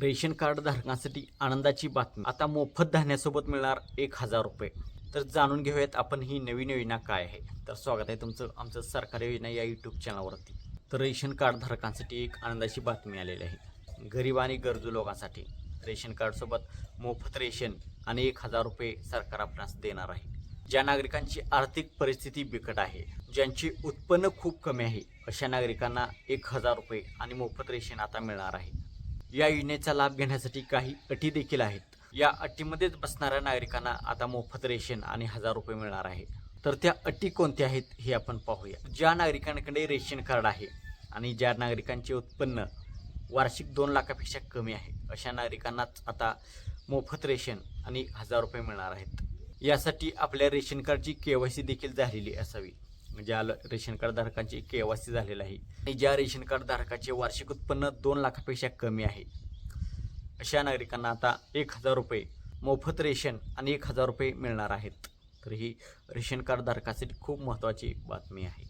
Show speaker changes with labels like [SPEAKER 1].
[SPEAKER 1] Ration card धारकांसाठी आनंदाची बातमी. आता मोफत धान्यासोबत मिळणार एक हजार रुपये. तर जाणून घेऊयात आपण ही नवीन योजना काय आहे. तर स्वागत आहे तुमचं आमचं सरकारी योजना या यूट्यूब चॅनलवरती तर रेशन कार्ड धारकांसाठी एक आनंदाची बातमी आलेली आहे. गरीब आणि गरजू लोकांसाठी रेशन कार्डसोबत मोफत रेशन आणि एक हजार रुपये सरकार आपणास देणार आहे. ज्या नागरिकांची आर्थिक परिस्थिती बिकट आहे ज्यांचे उत्पन्न खूप कमी आहे अशा नागरिकांना एक हजार रुपये आणि मोफत रेशन आता मिळणार आहे. या योजनेचा लाभ घेण्यासाठी काही अटी देखील आहेत. या अटीमध्येच बसणाऱ्या नागरिकांना आता मोफत रेशन आणि हजार रुपये मिळणार आहे. तर त्या अटी कोणत्या आहेत हे आपण पाहूया. ज्या नागरिकांकडे रेशन कार्ड आहे आणि ज्या नागरिकांचे उत्पन्न वार्षिक दोन लाखापेक्षा कमी आहे अशा नागरिकांनाच आता मोफत रेशन आणि हजार रुपये मिळणार आहेत. यासाठी आपल्या रेशन कार्डची के वाय सी देखील झालेली असावी. ज्या आलं रेशन कार्ड धारकांची के वाय सी झालेलं आहे. आणि ज्या रेशन कार्ड धारकाचे वार्षिक उत्पन्न दोन लाखापेक्षा कमी आहे अशा नागरिकांना आता एक हजार रुपये मोफत रेशन आणि एक हजार रुपये मिळणार आहेत. तर ही रेशन कार्ड धारकासाठी खूप महत्त्वाची बातमी आहे.